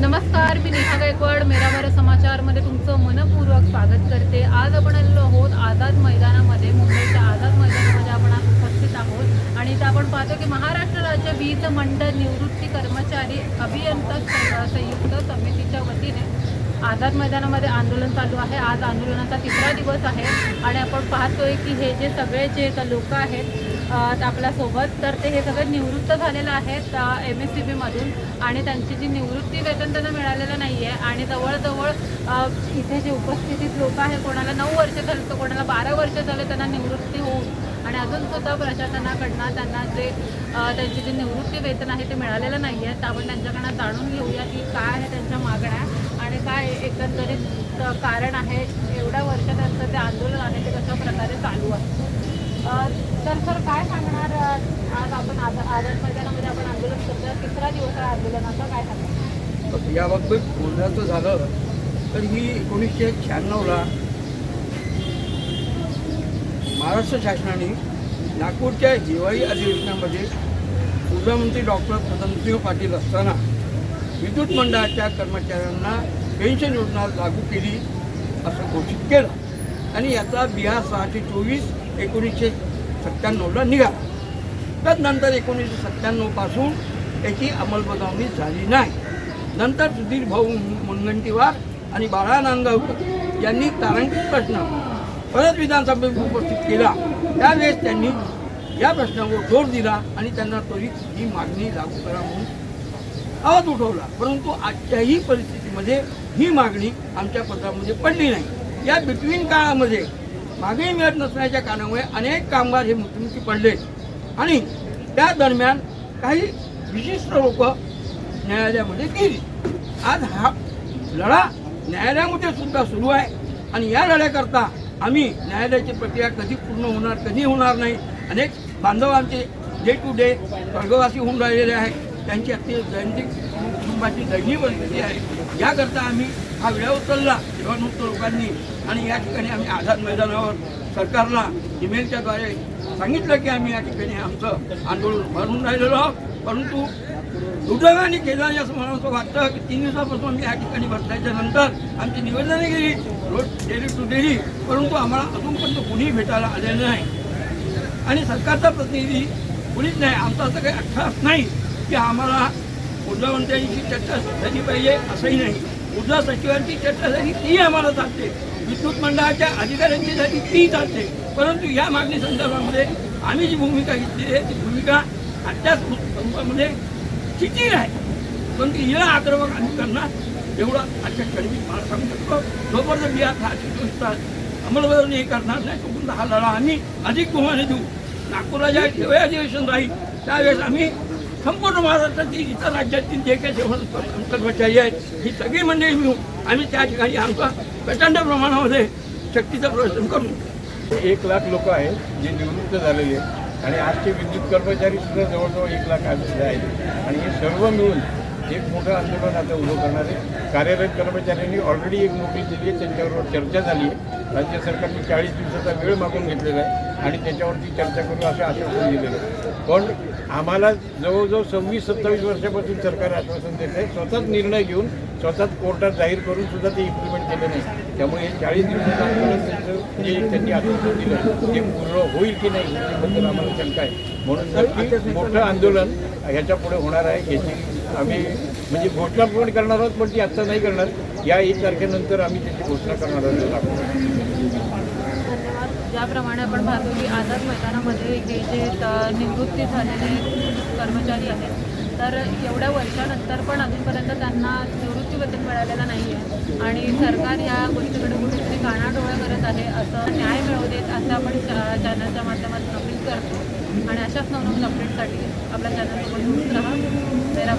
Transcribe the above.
नमस्कार मी नेहा गायकवाड मेराबार समाचारमध्ये तुमचं मनपूर्वक स्वागत करते. आज आपण आलेलो आहोत आझाद मैदानामध्ये मुंबईच्या आझाद मैदानामध्ये आपण आज उपस्थित आहोत. आणि इथं आपण पाहतो की महाराष्ट्र राज्य वीज मंडळ निवृत्ती कर्मचारी अभियंता संयुक्त समितीच्या वतीने आझाद मैदानामध्ये आंदोलन चालू आहे. आज आंदोलनाचा तिसरा दिवस आहे. आणि आपण पाहतोय की हे जे सगळे जे लोक आहेत आपल्यासोबत. तर ते हे सगळं निवृत्त झालेलं आहेत एम एस सी बीमधून आणि त्यांची जी निवृत्ती वेतन त्यांना मिळालेलं नाही आहे आणि जवळजवळ इथे जे उपस्थितीत लोक आहे कोणाला नऊ वर्ष झाले तर कोणाला बारा वर्ष झाले त्यांना निवृत्ती होऊन. आणि अजून सुद्धा प्रशासनाकडनं त्यांना जे त्यांची जी निवृत्ती वेतन आहे ते मिळालेलं नाही आहे तर आपण त्यांच्याकडनं जाणून घेऊया की काय आहे त्यांच्या मागण्या. आणि काय एकंदरीत कारण आहे एवढ्या वर्ष त्यांचं त्या आंदोलन आहे ते कशा प्रकारे चालू आहे अ, तर सर काय सांगणार अ, आज आपण आज आझाद मैदानामध्ये आपण आंदोलन करतो तिसरा दिवस आहे आंदोलनाचा काय झालं याबाबत बोलण्याचं झालं तर ही एकोणीसशे शहाण्णवला महाराष्ट्र शासनाने नागपूरच्या हिवाळी अधिवेशनामध्ये ऊर्जामंत्री डॉक्टर पदमसिंह पाटील असताना विद्युत मंडळाच्या कर्मचाऱ्यांना पेन्शन योजना लागू केली असं घोषित केलं. आणि याचा बिहार सहाशे चोवीस एकोणीसशे सत्त्याण्णवला निघाला. त्यानंतर एकोणीसशे सत्त्याण्णवपासून याची अंमलबजावणी झाली नाही. नंतर सुधीर भाऊ मुनगंटीवार आणि बाळा नांदगावकर यांनी तारांकित प्रश्न परत विधानसभेत उपस्थित केला. त्यावेळेस त्यांनी या प्रश्नावर जोर दिला आणि त्यांना त्वरित ही मागणी लागू करा म्हणून आवाज उठवला. परंतु आजच्याही परिस्थितीमध्ये ही मागणी आमच्या पत्रामध्ये पडली नाही. या बिटवीन काळामध्ये मागणी मिळत नसण्याच्या कारणामुळे अनेक कामगार हे मृत्युमुखी पडले. आणि त्या दरम्यान काही विशिष्ट लोक न्यायालयामध्ये गेली. आज हा लढा न्यायालयामध्ये सुद्धा सुरू आहे. आणि या लढ्याकरता आम्ही न्यायालयाची प्रक्रिया कधी पूर्ण होणार कधी होणार नाही अनेक बांधवांचे डे टू डे स्वर्गवासी होऊन राहिलेले आहेत. त्यांची अति दैनिक कुटुंबाची दयनीय परिस्थिती आहे. याकरता आम्ही हा वेळा उचलला. निवडणूक लोकांनी आणि या ठिकाणी आम्ही आझाद मैदानावर सरकारला ईमेलच्याद्वारे सांगितलं की आम्ही या ठिकाणी आमचं आंदोलन भरून राहिलेलो आहोत. परंतु दुर्दैवाने केलं असं मला असं वाटतं की तीन दिवसापासून आम्ही या ठिकाणी बसल्याच्या नंतर आमची निवेदने गेली रोज डेली टू डेली परंतु आम्हाला अजूनपर्यंत कुणीही भेटायला आलेलं नाही. आणि सरकारचा प्रतिनिधी कुणीच नाही आमचा असं काही अठ्ठास नाही की आम्हाला ऊर्जामंत्र्यांशी चर्चा झाली पाहिजे असंही नाही. ऊर्जा सचिवांची चर्चा झाली ती आम्हाला चालते. विद्युत मंडळाच्या अधिकाऱ्यांची झाली ती चालते. परंतु या मागणी संदर्भामध्ये आम्ही जी भूमिका घेतली आहे ती भूमिका आजच्या संपामध्ये किती आहे. परंतु हिला आक्रमक आम्ही करणार एवढं आजच्या क्षणी मी मला सांगू शकतो जोपर्यंत बिहार हा चोवीस अंमलबजावणी हे करणार नाही तोपर्यंत हा लढा आम्ही अधिक गुमाने देऊ. नागपूरला ज्या वेळ अधिवेशन राहील त्यावेळेस आम्ही संपूर्ण महाराष्ट्रातील इतर राज्यातील जे काही सेवा कर्मचारी आहेत ही सगळी मंडळी मिळून आम्ही त्या ठिकाणी आमचा प्रचंड प्रमाणामध्ये शक्तीचं प्रदर्शन करू. एक लाख लोक आहेत जे निवृत्त झालेले आहेत. आणि आजचे विद्युत कर्मचारी सुद्धा जवळजवळ एक लाख आलेले आहेत. आणि हे सर्व मिळून एक मोठं आंदोलन आता उभं करणारे कार्यरत कर्मचाऱ्यांनी ऑलरेडी एक नोकरी दिली आहे त्यांच्याबरोबर चर्चा झाली आहे. राज्य सरकारने चाळीस दिवसाचा वेळ मागून घेतलेला आहे आणि त्याच्यावरती चर्चा करू असं आश्वासन दिलेलं आहे. पण आम्हाला जवळजवळ सव्वीस सत्तावीस वर्षापासून सरकार आश्वासन देत आहे स्वतःच निर्णय घेऊन स्वतःच कोर्टात जाहीर करून सुद्धा ते इम्प्लिमेंट केलं नाही. त्यामुळे हे चाळीस दिवसाचं आंदोलन त्यांचं जे त्यांनी आश्वासन दिलं ते पूर्ण होईल की नाही याच्याबद्दल आम्हाला शंका आहे. म्हणून नक्की मोठं आंदोलन ह्याच्या पुढे होणार आहे याची आम्ही म्हणजे घोषणा पण करणार आहोत पण ती आत्ता नाही करणार. या एक तारखेनंतर आम्ही त्याची घोषणा करणार आहोत. ज्याप्रमाणे आपण पाहतो की आझाद मैदानामध्ये हे जे निवृत्ती झालेले कर्मचारी आहेत तर एवढ्या वर्षानंतर पण अजूनपर्यंत त्यांना निवृत्तीवेतन मिळालेलं नाही आहे आणि सरकार या गोष्टीकडे कुठेतरी कानाडोळा करत आहे असं न्याय मिळवू देत असं आपण चॅनलच्या माध्यमातून अपील करतो. आणि अशाच नवनवीन अपडेटसाठी आपल्या चॅनलसोबत जोडून राहा तेरा